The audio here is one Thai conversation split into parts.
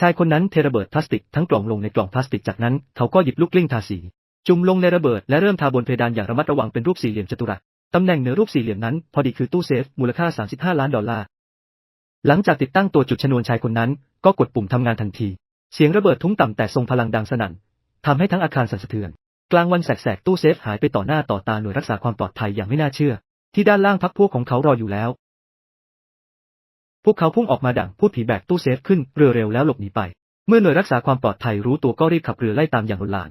ชายคนนั้นเทระเบิดพลาสติกทั้งกล่องลงในกล่องพลาสติกจากนั้นเขาก็หยิบลูกกลิ้งทาสี จุ่มลงในระเบิดและเริ่มทาบนเพดานอย่างระมัดระวังเป็นรูปสี่เหลี่ยมจัตุรัสตำแหน่งเหนือรูปสี่เหลี่ยมนั้นพอดีคือตู้เซฟมูลค่า 35 ล้านดอลลาร์หลังจากติดตั้งตัวจุดชนวนชายคนนั้น ก็กดปุ่มทำงานทันที เสียงระเบิดทุ้งต่ำแต่ทรงพลังดังสนั่นทำให้ทั้งอาคารสั่นสะเทือน กลางวันแสกๆตู้เซฟหายไปต่อหน้าต่อตาหน่วยรักษาความปลอดภัยอย่างไม่น่าเชื่อ ที่ด้านล่างพักพวกของเขารออยู่แล้ว พวกเขาพุ่งออกมาดังพูดผีแบกตู้เซฟขึ้นเรือเร็วแล้วหลบหนีไป เมื่อหน่วยรักษาความปลอดภัยรู้ตัวก็รีบขับเรือไล่ตามอย่างรุนแรง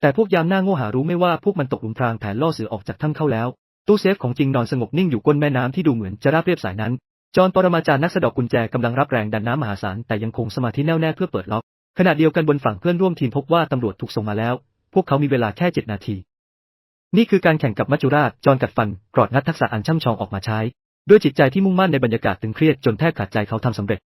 แต่พวกยามหน้าโง่หารู้ไม่ว่าพวกมันตกหลุมพรางแผนล่อเสือออกจากถ้ำเข้าแล้ว ตู้เซฟของจริงนอนสงบนิ่งอยู่ก้นแม่น้ำที่ดูเหมือนจะราบเรียบสายนั้น จอห์นปรมาจารย์นักสะดอกกุญแจกำลังรับแรงดันน้ำมหาศาลแต่ยังคงสมาธิแน่วแน่เพื่อเปิดล็อก ขณะเดียวกันบนฝั่งเพื่อนร่วมทีมพบว่าตำรวจถูกส่งมาแล้ว พวกเขามีเวลาแค่เจ็ดนาที นี่คือการแข่งกับมัจจุราชจอนกัดฟันกรอดงัดทักษะอันช่ำชองออกมาใช้ ด้วยจิตใจที่มุ่งมั่นในบรรยากาศตึงเครียดจนแทบขาดใจเขาทำสำเร็จ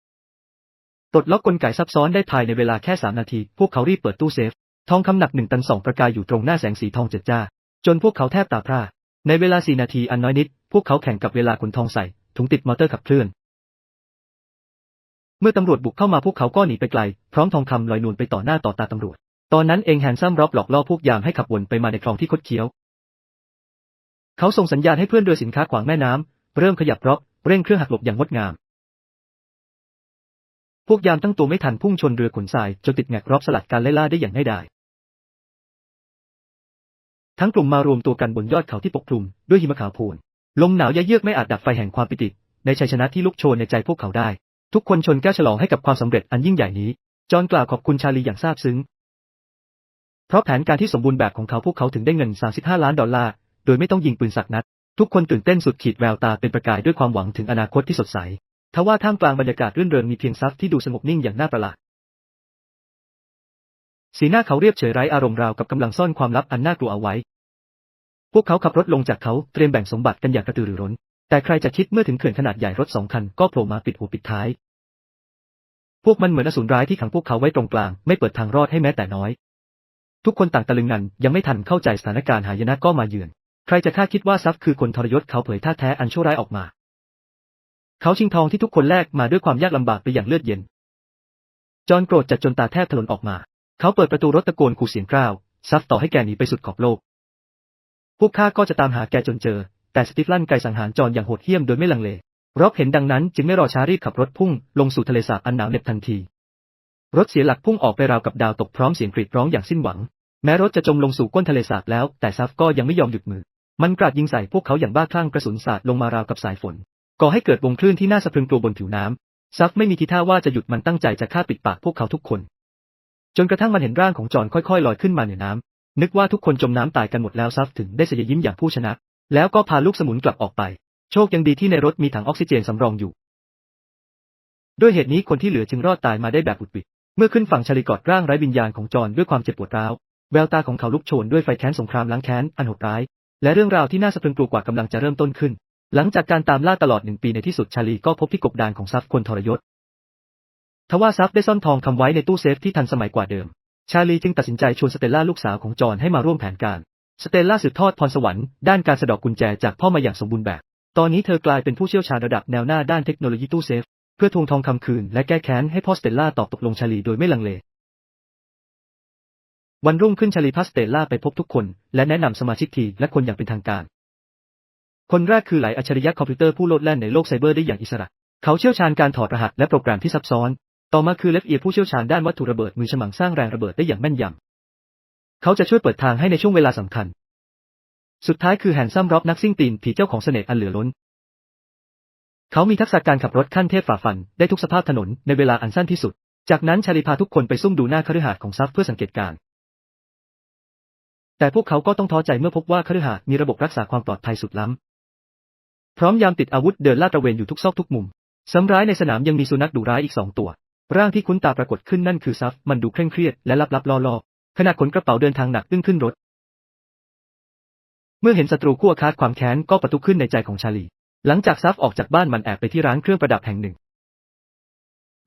ปลดล็อกกลไกซับซ้อนได้ภายในเวลาแค่สามนาที พวกเขารีบเปิดตู้เซฟ ทองคำหนักหนึ่งตันสองประกายอยู่ตรงหน้าแสงสีทองเจิดจ้า จนพวกเขาแทบตาพร่า ในเวลาสี่นาทีอันน้อยนิด พวกเขาแข่งกับเวลาขนทองใส่ ถุงติดมอเตอร์ขับเคลื่อน เมื่อตำรวจบุกเข้ามาพวกเขาก็หนีไปไกล พร้อมทองคำลอยนวลไปต่อหน้าต่อตาตำรวจ ตอนนั้นเองแฮนซัมร็อบหลอกล่อพวกยามให้ขับวนไปมาในคลองที่คดเคี้ยว เขาส่งสัญญาณให้เพื่อนเรือสินค้าขวางแม่น้ำ เริ่มขยับร็อบเร่งเครื่องหักหลบอย่างงดงาม พวกยามตั้งตัวไม่ทันพุ่งชนเรือขนทรายจนติดแงกร็อบสลัดการไล่ล่าได้อย่างง่ายดายทั้งกลุ่มมารวมตัวกันบนยอดเขาที่ปกคลุมด้วยหิมะขาวโพลนลมหนาวยะเยือกไม่อาจดับไฟแห่งความปิติ ในชัยชนะที่ลุกโชนในใจพวกเขาได้ ทุกคนชนแก้วฉลองให้กับความสำเร็จอันยิ่งใหญ่นี้ จอห์นกล่าวขอบคุณชาลีอย่างซาบซึ้ง เพราะแผนการที่สมบูรณ์แบบของเขาพวกเขาถึงได้เงิน 35 ล้านดอลลาร์ โดยไม่ต้องยิงปืนสักนัด ทุกคนตื่นเต้นสุดขีดแววตาเป็นประกายด้วยความหวังถึงอนาคตที่สดใส ทว่าท่ามกลางบรรยากาศรื่นเริงมีเพียงซัฟที่ดูสงบนิ่งอย่างน่าประหลาด สีหน้าเขาเรียบเฉยไร้อารมณ์ราวกับกำลังซ่อนความลับอันน่ากลัวเอาไว้ พวกเขาขับรถลงจากเขาเตรียมแบ่งสมบัติกันอย่างกระตือรือร้น แต่ใครจะคิดเมื่อถึงเขื่อนขนาดใหญ่รถสองคันก็โผล่มาปิดหัวปิดท้าย พวกมันเหมือนอสูรร้ายที่ขังพวกเขาไว้ตรงกลางไม่เปิดทางรอดให้แม้แต่น้อย ทุกคนต่างตะลึงงันยังไม่ทันเข้าใจสถานการณ์หายนะก็มาเยือน ใครจะคาดคิดว่าซัฟคือคนทรยศเขาเผยท่าแท้อันชั่วร้ายออกมา เขาชิงทองที่ทุกคนแลกมาด้วยความยากลำบากไปอย่างเลือดเย็น จอห์นโกรธจัดจนตาแทบถลนออกมา เขาเปิดประตูรถตะโกนขู่เสียงกล้าว ซัฟต่อให้แกหนีไปสุดขอบโลก พวกข้าก็จะตามหาแกจนเจอ แต่สติฟลันไกสังหารจอห์นอย่างโหดเหี้ยมโดยไม่ลังเลร็อบเห็นดังนั้นจึงไม่รอช้ารีบขับรถพุ่งลงสู่ทะเลสาบอันหนาวเหน็บทันที รถเสียหลักพุ่งออกไปราวกับดาวตกพร้อมเสียงกรีดร้องอย่างสิ้นหวัง แม้รถจะจมลงสู่ก้นทะเลสาบแล้ว แต่ซัฟก็ยังไม่ยอมหยุดมือ มันกราดยิงใส่พวกเขาอย่างบ้าคลั่งกระสุนสาดลงมาราวกับสายฝน ก่อให้เกิดวงคลื่นที่น่าสะพรึงกลัวบนผิวน้ำซัฟไม่มีทีท่าว่าจะหยุดมันตั้งใจจะฆ่าปิดปากพวกเขาทุกคน จนกระทั่งมันเห็นร่างของจอห์นค่อยๆลอยขึ้นมาเหนือน้ำนึกว่าทุกคนจมน้ำตายกันหมดแล้วซัฟถึงได้เสยยิ้มอย่างผู้ชนะ แล้วก็พาลูกสมุนกลับออกไป โชคยังดีที่ในรถมีถังออกซิเจนสำรองอยู่ ด้วยเหตุนี้คนที่เหลือจึงรอดตายมาได้แบบอุดปิดเมื่อขึ้นฝั่งชาลีกอดร่างไร้วิญญาณของจอห์นด้วยความเจ็บปวดร้าวแววตาของเขาลุกโชนด้วยไฟแค้นสงครามล้างแค้นอันโหดร้าย และเรื่องราวที่น่าสะพรึงกลัวกว่ากำลังจะเริ่มต้นขึ้น หลังจากการตามล่าตลอดหนึ่งปีในที่สุดชาลีก็พบที่กบดานของซัฟคนทรยศ ทว่าซัฟได้ซ่อนทองคำไว้ในตู้เซฟที่ทันสมัยกว่าเดิม ชาลีจึงตัดสินใจชวนสเตลล่าลูกสาวของจอห์นให้มาร่วมแผนการ สเตลล่าสืบทอดพรสวรรค์ด้านการสะดอกกุญแจจากพ่อมาอย่างสมบูรณ์แบบ ตอนนี้เธอกลายเป็นผู้เชี่ยวชาญระดับแนวหน้าด้านเทคโนโลยีตู้เซฟ เพื่อทวงทองคำคืนและแก้แค้นให้พ่อสเตลล่าตอบตกลงชาลีโดยไม่ลังเล วันรุ่งขึ้นชาลีพาสเตล่าไปพบทุกคน และแนะนำสมาชิกทีมและคนอย่างเป็นทางการ คนแรกคือหลายอัจฉริยะคอมพิวเตอร์ผู้โลดแล่นในโลกไซเบอร์ได้อย่างอิสระ เขาเชี่ยวชาญการถอดรหัสและโปรแกรมที่ซับซ้อน ต่อมาคือเลฟเอียผู้เชี่ยวชาญด้านวัตถุระเบิดมือฉมังสร้างแรงระเบิดได้อย่างแม่นยำเขาจะช่วยเปิดทางให้ในช่วงเวลาสำคัญ สุดท้ายคือแฮนซัมร็อบนักซิ่งตีนผีเจ้าของเสน่ห์อันเหลือล้น เขามีทักษะการขับรถขั้นเทพฝ่าฟันได้ทุกสภาพถนนในเวลาอันสั้นที่สุด จากนั้นชาลีพาทุกคนไปซุ่มดูหน้าคฤหาสน์ของซัฟเพื่อสังเกตการณ์ แต่พวกเขาก็ต้องท้อใจเมื่อพบว่าคฤหาสน์มีระบบรักษาความปลอดภัยสุดล้ำ พร้อมยามติดอาวุธเดินลาดตระเวนอยู่ทุกซอกทุกมุมซ้ำร้ายในสนามยังมีสุนัขดุร้ายอีกสองตัว ร่างที่คุ้นตาปรากฏขึ้นนั่นคือซัฟ มันดูเคร่งเครียดและลับๆล่อๆขณะขนกระเป๋าเดินทางหนักดึงขึ้นรถ เมื่อเห็นศัตรูคู่อาฆาตความแค้นก็ประทุขึ้นในใจของชาลี หลังจากซัฟออกจากบ้านมันแอบไปที่ร้านเครื่องประดับแห่งหนึ่ง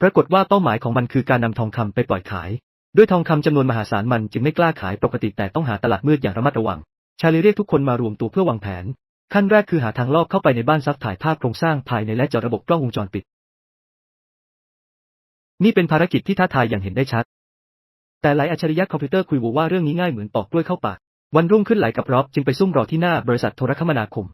ปรากฏว่าเป้าหมายของมันคือการนำทองคำไปปล่อยขาย ด้วยทองคำจำนวนมหาศาลมันจึงไม่กล้าขายปกติแต่ต้องหาตลาดมืดอย่างระมัดระวัง ชาลีเรียกทุกคนมารวมตัวเพื่อวางแผน ขั้นแรกคือหาทางลอบเข้าไปในบ้านซัฟถ่ายภาพโครงสร้างภายในและเจาะระบบกล้องวงจรปิด นี่เป็นภารกิจที่ท้าทายอย่างเห็นได้ชัด แต่หลายอัจฉริยะคอมพิวเตอร์คุยวว่าเรื่องนี้ง่ายเหมือนปอกกล้วยเข้าปาก วันรุ่งขึ้นหลกับรอบจึงไปซุ่มรอที่หน้าบริษัทโทรคมนาคม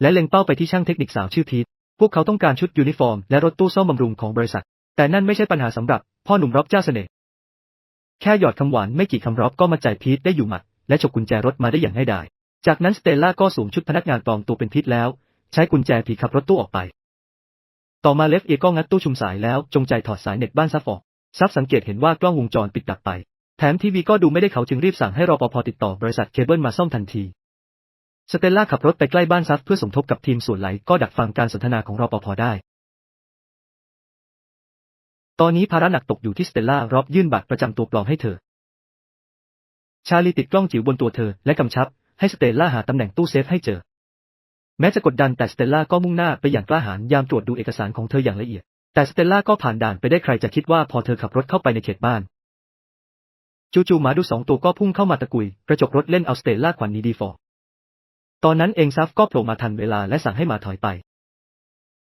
และเล็งเป้าไปที่ช่างเทคนิคสาวชื่อพีท พวกเขาต้องการชุดยูนิฟอร์มและรถตู้ซ่อมบำรุงของบริษัท แต่นั่นไม่ใช่ปัญหาสำหรับ พ่อหนุ่มร็อบเจ้าเสน่ห์แค่หยอดคำหวานไม่กี่คำร็อบก็มาใจพีทได้อยู่หมัด และฉกกุญแจรถมาได้อย่างง่ายดาย จากนั้นสเตลล่าก็สวมชุดพนักงานปลอมตัวเป็นพีทแล้ว ใช้กุญแจผีขับรถตู้ออกไป ต่อมาเลฟเอก็งัดตู้ชุมสายแล้วจงใจถอดสายเน็ตบ้านซัฟอกซับสังเกตเห็นว่ากล้องวงจรปิดดับไป แถมทีวีก็ดูไม่ได้เขาจึงรีบสั่งให้รปภติดต่อบริษัทเคเบิลมาซ่อมทันที สเตลล่าขับรถไปใกล้บ้านซัฟเพื่อสมทบกับทีมส่วนไหลก็ดักฟังการสนทนาของรปภได้ ตอนนี้ภาระหนักตกอยู่ที่สเตลล่ารอบยื่นบัตรประจำตัวปลอมให้เธอ ชาลีติดกล้องจิ๋วบนตัวเธอและกำชับ ให้สเตลล่าหาตำแหน่งตู้เซฟให้เจอ แม้จะกดดันแต่สเตลล่าก็มุ่งหน้าไปอย่างกล้าหาญยามตรวจดูเอกสารของเธออย่างละเอียด แต่สเตลล่าก็ผ่านด่านไปได้ใครจะคิดว่าพอเธอขับรถเข้าไปในเขตบ้าน จู่ๆหมาดูสองตัวก็พุ่งเข้ามาตะกุย กระจกรถเล่นเอาสเตลล่าขวัญหนีดีฟอร์ตอนนั้นเองซัฟก็โผล่มาทันเวลาและสั่งให้หมาถอยไป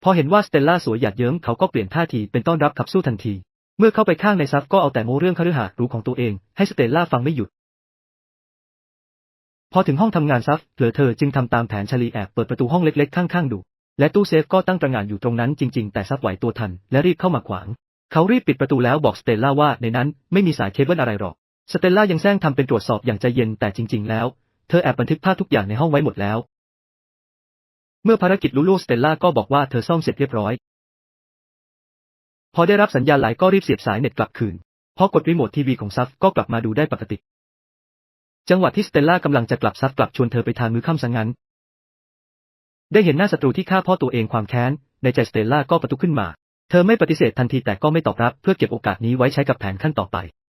พอเห็นว่าสเตลล่าสวยหยาดเยิ้มเขาก็เปลี่ยนท่าทีเป็นต้อนรับขับสู้ทันที เมื่อเข้าไปข้างในซัฟก็เอาแต่โม้เรื่องคฤหาสน์หรูของตัวเองให้สเตลล่าฟังไม่หยุด พอถึงห้องทำงานซัฟเผลอเธอจึงทำตามแผนชลีแอบเปิดประตูห้องเล็กๆ ข้างๆดู และตู้เซฟก็ตั้งตระหง่านอยู่ตรงนั้นจริง ๆ แต่ซัฟไหวตัวทันและรีบเข้ามาขวาง เขารีบปิดประตูแล้วบอกสเตลล่าว่าในนั้นไม่มีสายเคเบิลอะไรหรอก สเตลล่ายังแซงทำเป็นตรวจสอบอย่างใจเย็นแต่จริง ๆ แล้ว เธอแอบบันทึกภาพทุกอย่างในห้องไว้หมดแล้ว เมื่อภารกิจลุล่วงสเตลล่าก็บอกว่าเธอซ่อมเสร็จเรียบร้อย พอได้รับสัญญาณหลก็รีบเสียบสายเน็ตกลับคืน พอกดรีโมททีวีของซัฟก็กลับมาดูได้ปกติ จังหวะที่สเตลล่ากำลังจะกลับซัฟกลับชวนเธอไปทานมื้อค่ำซะงั้น ได้เห็นหน้าศัตรูที่ฆ่าพ่อตัวเองความแค้น ในใจสเตลล่าก็ประทุขึ้นมา เธอไม่ปฏิเสธทันทีแต่ก็ไม่ตอบรับเพื่อเก็บโอกาสนี้ไว้ใช้กับแผนขั้นต่อไป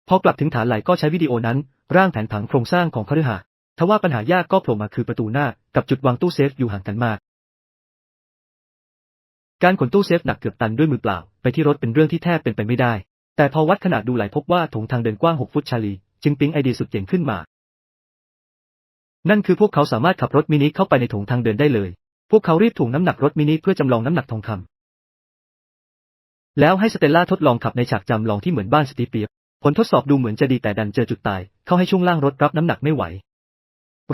พอกลับถึงฐานไหลก็ใช้วิดีโอนั้น ร่างแผนผังโครงสร้างของคฤหาสน์ทว่าปัญหายากก็โผล่มาคือประตูหน้ากับจุดวางตู้เซฟอยู่ห่างกันมาก การขนตู้เซฟหนักเกือบตันด้วยมือเปล่า ไปที่รถเป็นเรื่องที่แทบเป็นไปไม่ได้ แต่พอวัดขนาดดูไหลพบว่าถงทางเดินกว้าง 6 ฟุตชาลี จึงปิ๊งไอเดียสุดเจ๋งขึ้นมา นั่นคือพวกเขาสามารถขับรถมินิเข้าไปในถงทางเดินได้เลย พวกเขารีบถ่วงน้ำหนักรถมินิเพื่อจำลองน้ำหนักทองคำแล้วให้สเตลล่าทดลองขับในฉากจำลองที่เหมือนบ้านสตีเปียบผลทดสอบดูเหมือนจะดีแต่ดันเจอจุดตาย เข้าให้ช่วงล่างรถรับน้ำหนักไม่ไหว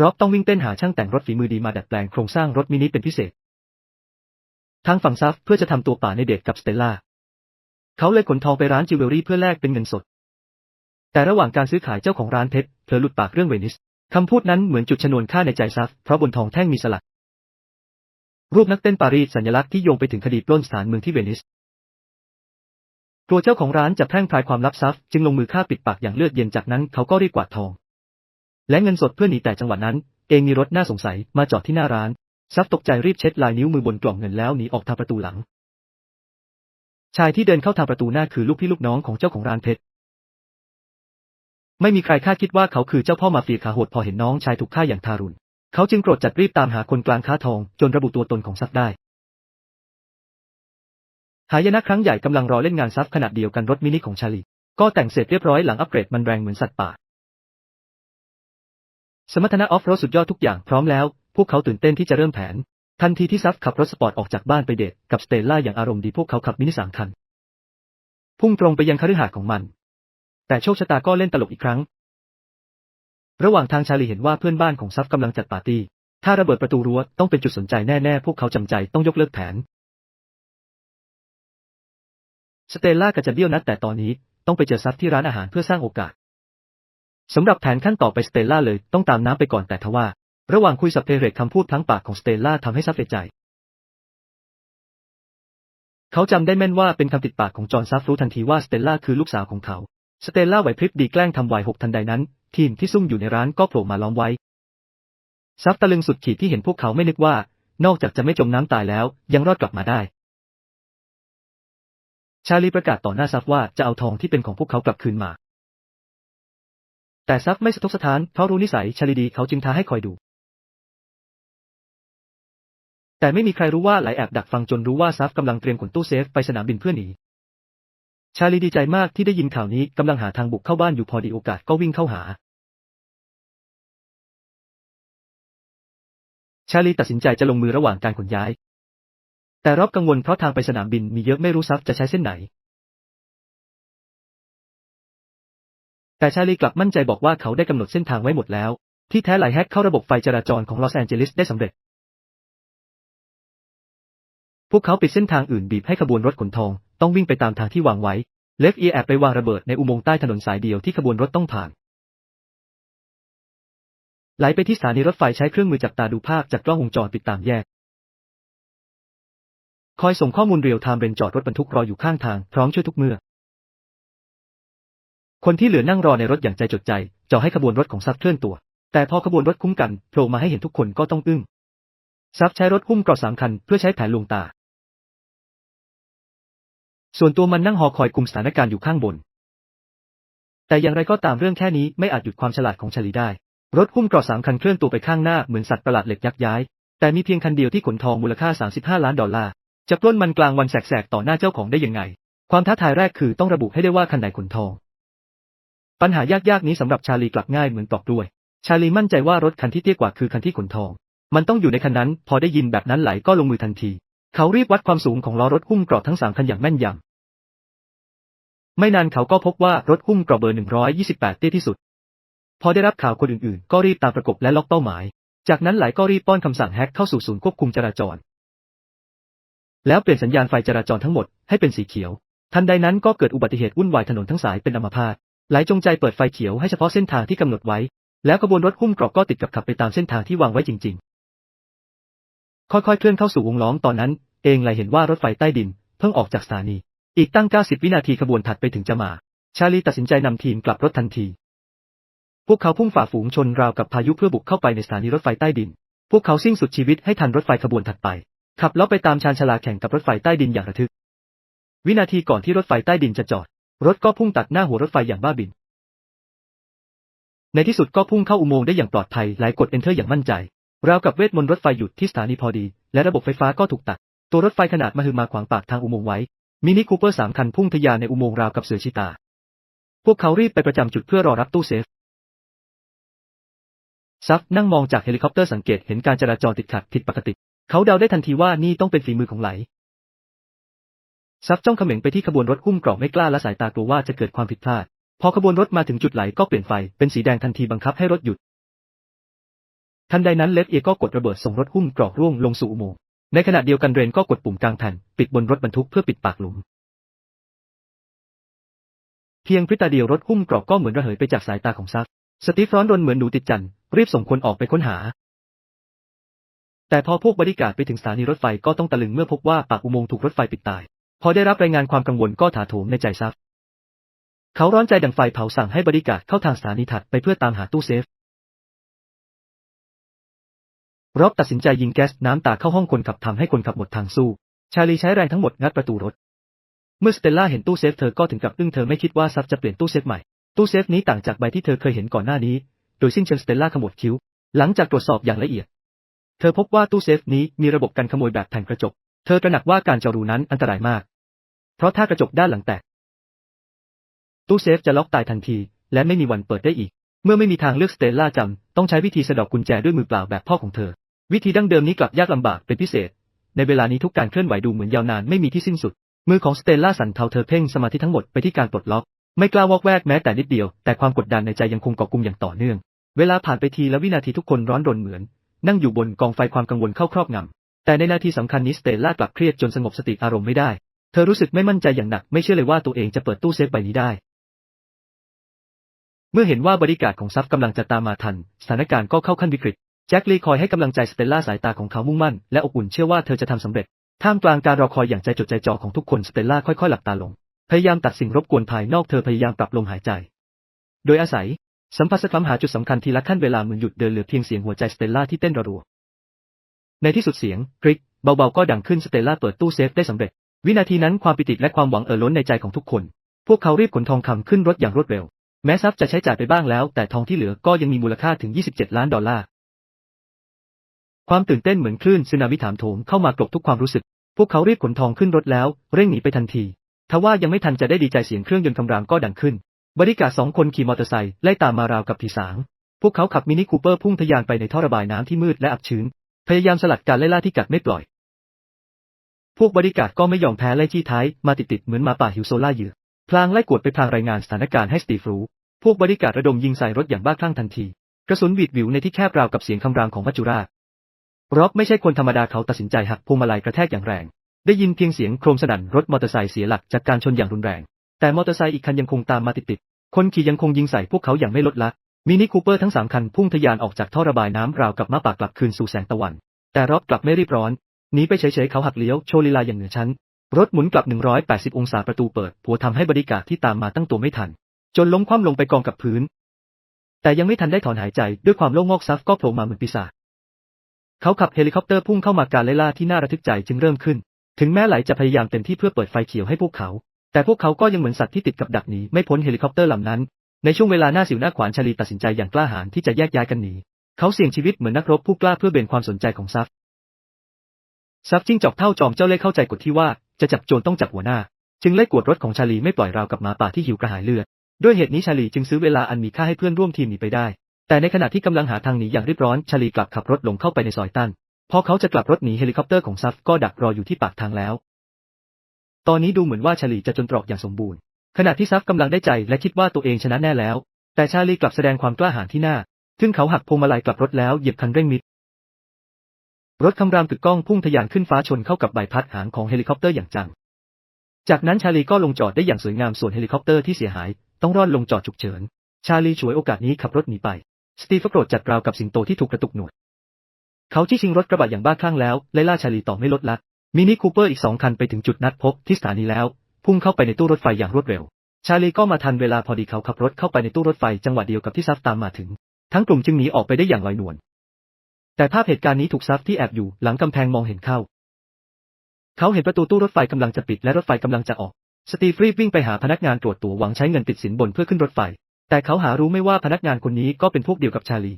ร็อบต้องวิ่งเต้นหาช่างแต่งรถฝีมือดีมาดัดแปลงโครงสร้างรถมินิเป็นพิเศษ ทางฝั่งซัฟเพื่อจะทำตัวป่าในเดทกับสเตลล่า เขาเลยขนทองไปร้านจิวเวลรี่เพื่อแลกเป็นเงินสด แต่ระหว่างการซื้อขายเจ้าของร้านเพชรเผลอหลุดปากเรื่องเวนิสคำพูดนั้นเหมือนจุดชนวนค่าในใจซัฟเพราะบนทองแท่งมีสลัก รูปนักเต้นปารีสสัญลักษณ์ที่โยงไปถึงคดีปล้นสถานเมืองที่เวนิสกลัวเจ้าของร้านจะแพร่งพรายความลับซัฟจึงลงมือฆ่าปิดปากอย่างเลือดเย็นจากนั้นเขาก็รีบกวาดทอง และเงินสดเพื่อหนีแต่จังหวะนั้น เองมีรถน่าสงสัยมาจอดที่หน้าร้าน ซัฟตกใจรีบเช็ดลายนิ้วมือบนกล่องเงินแล้วหนีออกทางประตูหลัง ชายที่เดินเข้าทางประตูหน้าคือลูกพี่ลูกน้องของเจ้าของร้านเพชร ไม่มีใครคาดคิดว่าเขาคือเจ้าพ่อมาเฟียขาโหดพอเห็นน้องชายถูกฆ่าอย่างทารุณ เขาจึงโกรธจัดรีบตามหาคนกลางค้าทองจนระบุตัวตนของซัฟได้ หายนะครั้งใหญ่กำลังรอเล่นงานซัฟขนาดเดียวกันรถมินิของชาลีก็แต่งเสร็จเรียบร้อยหลังอัปเกรดมันแรงเหมือนสัตว์ป่าสมรรถนะออฟโรดสุดยอดทุกอย่างพร้อมแล้ว พวกเขาตื่นเต้นที่จะเริ่มแผน ทันทีที่ซัฟขับรถสปอร์ตออกจากบ้านไปเดทกับสเตลล่าอย่างอารมณ์ดีพวกเขาขับมินิสามคัน พุ่งตรงไปยังคฤหาสน์ของมัน แต่โชคชะตาก็เล่นตลกอีกครั้ง ระหว่างทางชาลีเห็นว่าเพื่อนบ้านของซัฟกำลังจัดปาร์ตี้ ถ้าระเบิดประตูรั้วต้องเป็นจุดสนใจแน่ๆ พวกเขาจำใจต้องยกเลิกแผน สเตลล่ากับจะเบี้ยวนัดแต่ตอนนี้ต้องไปเจอซัฟที่ร้านอาหารเพื่อสร้างโอกาสสำหรับแผนขั้นต่อไปสเตลล่าเลยต้องตามน้ำไปก่อนแต่ทว่า ระหว่างคุยสับเพเรกคำพูดพลั้งปากของสเตลล่าทำให้ซัฟเอใจ เขาจำได้แม่นว่าเป็นคำติดปากของจอห์นซัฟรู้ทันทีว่าสเตลล่าคือลูกสาวของเขา สเตลล่าไหวพริบดีแกล้งทำวายหกทันใดนั้น ทีมที่ซุ่มอยู่ในร้านก็โผล่มาล้อมไว้ ซัฟตะลึงสุดขีดที่เห็นพวกเขาไม่นึกว่า นอกจากจะไม่จมน้ำตายแล้ว ยังรอดกลับมาได้ ชาลีประกาศต่อหน้าซัฟว่าจะเอาทองที่เป็นของพวกเขากลับคืนมาแต่ซัฟไม่สะทกสะท้านเพรารู้นิสัยชาลีดีเขาจึงท้าให้คอยดู แต่ไม่มีใครรู้ว่าไหลแอบดักฟังจนรู้ว่าซัฟกำลังเตรียมขนตู้เซฟไปสนามบินเพื่อหนี ชาลีดีใจมากที่ได้ยินข่าวนี้กำลังหาทางบุกเข้าบ้านอยู่พอดีโอกาสก็วิ่งเข้าหา ชาลีตัดสินใจจะลงมือระหว่างการขนย้าย แต่รอบกังวลเพราะทางไปสนามบินมีเยอะไม่รู้ซับจะใช้เส้นไหน แต่ชาลีกลับมั่นใจบอกว่าเขาได้กำหนดเส้นทางไว้หมดแล้ว ที่แท้ไหลแฮกเข้าระบบไฟจราจรของลอสแอนเจลิสได้สำเร็จ พวกเขาปิดเส้นทางอื่นบีบให้ขบวนรถขนทองต้องวิ่งไปตามทางที่วางไว้ เลฟเอียแอบไปวางระเบิดในอุโมงค์ใต้ถนนสายเดียวที่ขบวนรถต้องผ่าน ไหลไปที่สถานีรถไฟใช้เครื่องมือจับตาดูภาพจากกล้องวงจรปิดตามแยก คอยส่งข้อมูลเรียลไทม์เรนจอดรถบรรทุกรออยู่ข้างทางพร้อมช่วยทุกเมื่อ คนที่เหลือนั่งรอในรถอย่างใจจดใจจ่อให้ขบวนรถของซับเคลื่อนตัว แต่พอขบวนรถคุ้มกันโผล่มาให้เห็นทุกคนก็ต้องอึ้งซับใช้รถหุ้มกราะสามคันเพื่อใช้แผนลวงตา ส่วนตัวมันนั่งหอคอยคุมสถานการณ์อยู่ข้างบน แต่อย่างไรก็ตามเรื่องแค่นี้ไม่อาจหยุดความฉลาดของชาลีได้ รถหุ้มเกราะสามคันเคลื่อนตัวไปข้างหน้าเหมือนสัตว์ประหลาดเหล็กยักย้าย แต่มีเพียงคันเดียวที่ขนทองมูลค่า 35 ล้านดอลลาร์ จะปล้นมันกลางวันแสกๆต่อหน้าเจ้าของได้ยังไง ความท้าทายแรกคือต้องระบุให้ได้ว่าคันไหนขนทอง ปัญหายากๆนี้สำหรับชาลีกลับง่ายเหมือนตอกด้วย ชาลีมั่นใจว่ารถคันที่เตี้ยกว่าคือคันที่ขนทอง มันต้องอยู่ในคันนั้น พอได้ยินแบบนั้นไหลก็ลงมือทันที เขารีบวัดความสูงของล้อรถหุ้มเกราะทั้งสามคันอย่างแม่นยำ ไม่นานเขาก็พบว่ารถหุ้มเกราะเบอร์ 128 เตี้ยที่สุด พอได้รับข่าวคนอื่นๆ ก็รีบตามประกบและล็อกเป้าหมาย จากนั้นหลายก็รีบป้อนคำสั่งแฮกเข้าสู่ศูนย์ควบคุมจราจร แล้วเปลี่ยนสัญญาณไฟจราจรทั้งหมดให้เป็นสีเขียว ทันใดนั้นก็เกิดอุบัติเหตุวุ่นวายถนนทั้งสายเป็นอัมพาตหลายจงใจเปิดไฟเขียวให้เฉพาะเส้นทางที่กำหนดไว้ แล้วขบวนรถหุ้มเกราะก็ติดกับขับไปตามเส้นทางที่วางไว้จริง ๆ ค่อยๆเคลื่อนเข้าสู่วงล้อมตอนนั้น เองไหลเห็นว่ารถไฟใต้ดิน เพิ่งออกจากสถานี อีกตั้ง 90 วินาทีขบวนถัดไปถึงจะมา ชาลีตัดสินใจนำทีมกลับรถทันที พวกเขาพุ่งฝ่าฝูงชนราวกับพายุเพื่อบุกเข้าไปในสถานีรถไฟใต้ดิน พวกเขาสิ้นสุดชีวิตให้ทันรถไฟขบวนถัดไป ขับล้อไปตามชานชาลาแข่งกับรถไฟใต้ดินอย่างระทึก วินาทีก่อนที่รถไฟใต้ดินจะจอด รถก็พุ่งตัดหน้าหัวรถไฟอย่างบ้าบิน ในที่สุดก็พุ่งเข้าอุโมงค์ได้อย่างปลอดภัยหลายกด enter อย่างมั่นใจ ราวกับเวทมนต์รถไฟหยุดที่สถานีพอดี และระบบไฟฟ้าก็ถูกตัด ตัวรถไฟขนาดมหึมาขวางปากทางอุโมงค์ไว้ มินิคูเปอร์สามคันพุ่งทะยานในอุโมงค์ราวกับเสือชีตา พวกเขารีบไปประจำจุดเพื่อรอรับตู้เซฟ ซัฟนั่งมองจากเฮลิคอปเตอร์สังเกตเห็นการจราจรติดขัดผิดปกติ เขาเดาได้ทันทีว่านี่ต้องเป็นฝีมือของไหล ซัฟจ้องเขม็งไปที่ขบวนรถหุ้มกราะไม่กล้าละสายตากลัวว่าจะเกิดความผิดพลาด พอขบวนรถมาถึงจุดไหลก็เปลี่ยนไฟเป็นสีแดงทันทีบังคับให้รถหยุด ทันใดนั้นเลฟเอียก็กดระเบิดส่งรถหุ้มกราะร่วงลงสู่อุโมงค์ ในขณะเดียวกันเรนก็กดปุ่มกลางแผ่นปิดบนรถบรรทุกเพื่อปิดปากหลุม เพียงพริตาเดียวรถหุ้มกราะก็เหมือนระเหยไปจากสายตาของซัฟสตีฟร้อนรนเหมือนหนูติดจันทรีบส่งคนออกไปค้นหา แต่พอพวกบริการไปถึงสถานีรถไฟก็ต้องตะลึงเมื่อพบว่าปากอุโมงค์ถูกรถไฟปิดตาย พอได้รับรายงานความกังวลก็ถาโถมในใจซัฟเขาร้อนใจดังไฟเผาสั่งให้บริการเข้าทางสถานีถัดไปเพื่อตามหาตู้เซฟ ร็อบตัดสินใจยิงแก๊สน้ำตาเข้าห้องคนขับทำให้คนขับหมดทางสู้ ชาลีใช้แรงทั้งหมดงัดประตูรถ เมื่อสเตลล่าเห็นตู้เซฟเธอก็ถึงกับอึ้งเธอไม่คิดว่าซับจะเปลี่ยนตู้เซฟใหม่ ตู้เซฟนี้ต่างจากใบที่เธอเคยเห็นก่อนหน้านี้ โดยสิ้นเชิงสเตลล่าขมวดคิ้ว หลังจากตรวจสอบอย่างละเอียด เธอพบว่าตู้เซฟนี้มีระบบการขโมยแบบแผ่นกระจก เธอตระหนักว่าการเจารูนั้นอันตรายมาก เพราะถ้ากระจกด้านหลังแตก ตู้เซฟจะล็อกตายทันที และไม่มีวันเปิดได้อีก เมื่อไม่มีทางเลือกสเตลล่าจำต้องใช้วิธีสะดอกกุญแจด้วยมือเปล่าแบบพ่อของเธอ วิธีดั้งเดิมนี้กลับยากลำบากเป็นพิเศษ ในเวลานี้ทุกการเคลื่อนไหวดูเหมือนยาวนานไม่มีที่สิ้นสุด มือของสเตลล่าสั่นเทาเธอเพ่งสมาธิทั้งหมดไปที่การปลดล็อก ไม่กล้าวอกแวกแม้แต่นิดเดียว แต่ความกดดันในใจยังคงเกาะกุมอย่างต่อเนื่อง เวลาผ่านไปทีละวินาทีทุกคนร้อนรนเหมือน นั่งอยู่บนกองไฟความกังวลเข้าครอบงำแต่ในนาทีสำคัญนี้สเตลล่ากลับเครียดจนสงบสติอารมณ์ไม่ได้ เธอรู้สึกไม่มั่นใจอย่างหนักไม่เชื่อเลยว่าตัวเองจะเปิดตู้เซฟใบนี้ได้เมื่อเห็นว่าบริการของซัฟกำลังจะตามมาทัน สถานการณ์ก็เข้าขั้นวิกฤต แจ็คลีคอยให้กำลังใจสเตลล่าสายตาของเขามุ่งมั่นและอบอุ่นเชื่อว่าเธอจะทำสำเร็จ ท่ามกลางการรอคอยอย่างใจจดใจจ่อของทุกคนสเตลล่าค่อยๆหลับตาลง พยายามตัดสิ่งรบกวนภายนอกเธอพยายามปรับลมหายใจ โดยอาศัย สัมผัสคลำหาจุดสำคัญทีละขั้นเวลาเหมือนหยุดเดินเหลือเพียงเสียงหัวใจสเตลล่าที่เต้นรัวๆในที่สุดเสียงคลิกเบาๆก็ดังขึ้นสเตลล่าเปิดตู้เซฟได้สำเร็จ วินาทีนั้นความปิติและความหวังเอ่อล้นในใจของทุกคน พวกเขารีบขนทองคำขึ้นรถอย่างรวดเร็ว แม้ทรัพย์จะใช้จ่ายไปบ้างแล้ว แต่ทองที่เหลือก็ยังมีมูลค่าถึง 27 ล้านดอลลาร์ ความตื่นเต้นเหมือนคลื่นสึนามิถามโถมเข้ามากลบทุกความรู้สึก พวกเขารีบขนทองขึ้นรถแล้ว เร่งหนีไปทันทีทว่ายังไม่ทันจะได้ดีใจเสียงเครื่องยนต์คำรามก็ดังขึ้น บริการสองคนขี่มอเตอร์ไซค์ไล่ตามมาราวกับผีสาง พวกเขาขับมินิคูเปอร์พุ่งทะยานไปในท่อระบายน้ำที่มืดและอับชื้น พยายามสลัดการไล่ล่าที่กัดไม่ปล่อย พวกบริการก็ไม่ยอมแพ้ไล่ที่ท้ายมาติดๆเหมือนมาป่าหิวโซล่าเหยื่อ พลางไล่กวดไปพลางรายงานสถานการณ์ให้สตีฟรู้พวกบริการระดมยิงใส่รถอย่างบ้าคลั่งทันที กระสุนหวีดหวิวในที่แคบราวกับเสียงคำรามของมัจจุราช ร็อบไม่ใช่คนธรรมดาเขาตัดสินใจหักพวงมาลัยกระแทกอย่างแรง ได้ยินเพียงเสียงโครมสนั่นรถมอเตอร์ไซค์เสียหลักจากการชนอย่างรุนแรง แต่มอเตอร์ไซค์อีกคันยังคงตามมาติดๆ คนขี่ยังคงยิงใส่พวกเขาอย่างไม่ลดละ มินิคูเปอร์ทั้งสามคันพุ่งทะยานออกจากท่อระบายน้ำราวกับม้าปากลับคืนสู่แสงตะวัน แต่ร็อบกลับไม่รีบร้อน หนีไปเฉยๆเขาหักเลี้ยวโชว์ลีลาอย่างเหนือชั้น รถหมุนกลับ 180 องศาประตูเปิด ผัวทำให้บริการที่ตามมาตั้งตัวไม่ทัน จนล้มคว่ำลงไปกองกับพื้น แต่ยังไม่ทันได้ถอนหายใจด้วยความโล่งงอกซัฟก็โผล่มาเหมือนปีศาจ เขาขับเฮลิคอปเตอร์พุ่งเข้ามาการไล่ล่าที่น่าระทึกใจจึงเริ่มขึ้น ถึงแม้ไหลจะพยายามเต็มที่เพื่อเปิดไฟเขียวให้พวกเขา แต่พวกเขาก็ยังเหมือนสัตว์ที่ติดกับดักหนีไม่พ้นเฮลิคอปเตอร์ลำนั้น ในช่วงเวลาหน้าสิวหน้าขวานชาลีตัดสินใจอย่างกล้าหาญที่จะแยกย้ายกันหนี เขาเสี่ยงชีวิตเหมือนนักรบผู้กล้าเพื่อเบนความสนใจของซัฟซัฟจิ้งจอกเท่าจอมเจ้าเล่ห์เข้าใจกฎที่ว่าจะจับโจรต้องจับหัวหน้า จึงไล่กวดรถของชาลีไม่ปล่อยราวกับหมาป่าที่หิวกระหายเลือด ด้วยเหตุนี้ชาลีจึงซื้อเวลาอันมีค่าให้เพื่อนร่วมทีมหนีไปได้ แต่ในขณะที่กำลังหาทางหนีอย่างรีบร้อนชาลีกลับขับรถลงเข้าไปในซอยตันพอเขาจะกลับรถหนีเฮลิคอปเตอร์ของซัฟก็ดักรออยู่ที่ปากทางแล้ว ตอนนี้ดูเหมือนว่าชาลีจะจนตรอกอย่างสมบูรณ์ ขณะที่ซัฟกำลังได้ใจและคิดว่าตัวเองชนะแน่แล้ว แต่ชาลีกลับแสดงความกล้าหาญที่หน้าซึ่งเขาหักพวงมาลัยกลับรถแล้วเหยียบคันเร่งมิด รถคำรามตึกก้องพุ่งทะยานขึ้นฟ้าชนเข้ากับใบพัดหางของเฮลิคอปเตอร์อย่างจัง จากนั้นชาลีก็ลงจอดได้อย่างสวยงามส่วนเฮลิคอปเตอร์ที่เสียหาย ต้องรอดลงจอดฉุกเฉิน ชาลีฉวยโอกาสนี้ขับรถหนีไป สตีฟโกรธจัดราวกับสิงโตที่ถูกกระตุกหนวด เขาชี้ชิงรถกระบะอย่างบ้าคลั่งแล้วไล่ล่าชาลีต่อไม่ลดละมินิคูเปอร์อีกสองคันไปถึงจุดนัดพบที่สถานีแล้ว พุ่งเข้าไปในตู้รถไฟอย่างรวดเร็ว ชาลีก็มาทันเวลาพอดีเขาขับรถเข้าไปในตู้รถไฟจังหวะเดียวกับที่ซัฟตามมาถึง ทั้งกลุ่มจึงหนีออกไปได้อย่างลอยนวลแต่ภาพเหตุการณ์นี้ถูกซัฟที่แอบอยู่หลังกำแพงมองเห็นเข้า เขาเห็นประตูตู้รถไฟกำลังจะปิดและรถไฟกำลังจะออก สตีฟรีบวิ่งไปหาพนักงานตรวจตั๋วหวังใช้เงินติดสินบนเพื่อขึ้นรถไฟ แต่เขาหารู้ไม่ว่าพนักงานคนนี้ก็เป็นพวกเดียวกับชาลี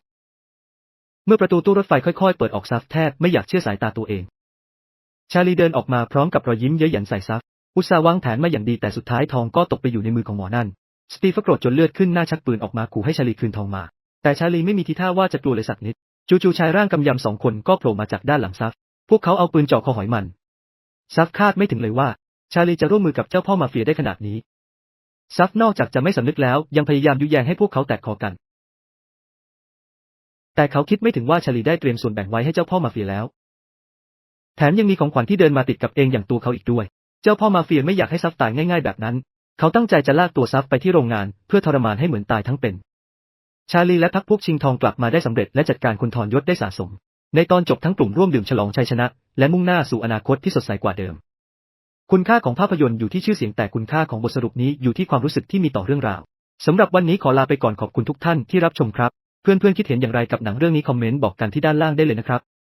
เมื่อประตูตู้รถไฟค่อยๆ เปิดออกซัฟแทบไม่อยากเชื่อสายตาตัวเอง ชาลีเดินออกมาพร้อมกับรอยยิ้มเย้ยหยันใส่ซัฟ อุตสาห์วางแผนมาอย่างดีแต่สุดท้ายทองก็ตกไปอยู่ในมือของหมอนั่น สตีฟโกรธจนเลือดขึ้นหน้าชักปืนออกมาขู่ให้ชาลีคืนทองมา แต่ชาลีไม่มีทีท่าว่าจะกลัวเลยสักนิด จู่ๆชายร่างกำยำสองคนก็โผล่มาจากด้านหลังซัฟ พวกเขาเอาปืนจ่อคอหอยมัน ซัฟคาดไม่ถึงเลยว่า ชาลีจะร่วมมือกับเจ้าพ่อมาเฟียได้ขนาดนี้ ซัฟนอกจากจะไม่สำนึกแล้ว ยังพยายามยุแยงให้พวกเขาแตกคอกัน แต่เขาคิดไม่ถึงว่าชาลีได้เตรียมส่วนแบ่งไว้ให้เจ้าพ่อมาเฟียแล้ว แถมยังมีของขวัญที่เดินมาติดกับเองอย่างตัวเขาอีกด้วย เจ้าพ่อมาเฟียไม่อยากให้ซัฟตายง่ายๆแบบนั้น เขาตั้งใจจะลากตัวซัฟไปที่โรงงานเพื่อทรมานให้เหมือนตายทั้งเป็น ชาลีและพักพวกชิงทองกลับมาได้สำเร็จและจัดการคนทอนยศได้สะสม ในตอนจบทั้งกลุ่มร่วมดื่มฉลองชัยชนะ และมุ่งหน้าสู่อนาคตที่สดใสกว่าเดิม คุณค่าของภาพยนตร์อยู่ที่ชื่อเสียงแต่คุณค่าของบทสรุปนี้อยู่ที่ความรู้สึกที่มีต่อเรื่องราวสำหรับวันนี้ขอลาไปก่อนขอบคุณทุกท่านที่รับชมครับ เพื่อนๆคิดเห็นอย่างไรกับหนังเรื่องนี้คอมเมนต์บอกกันที่ด้านล่างได้เลยนะครับ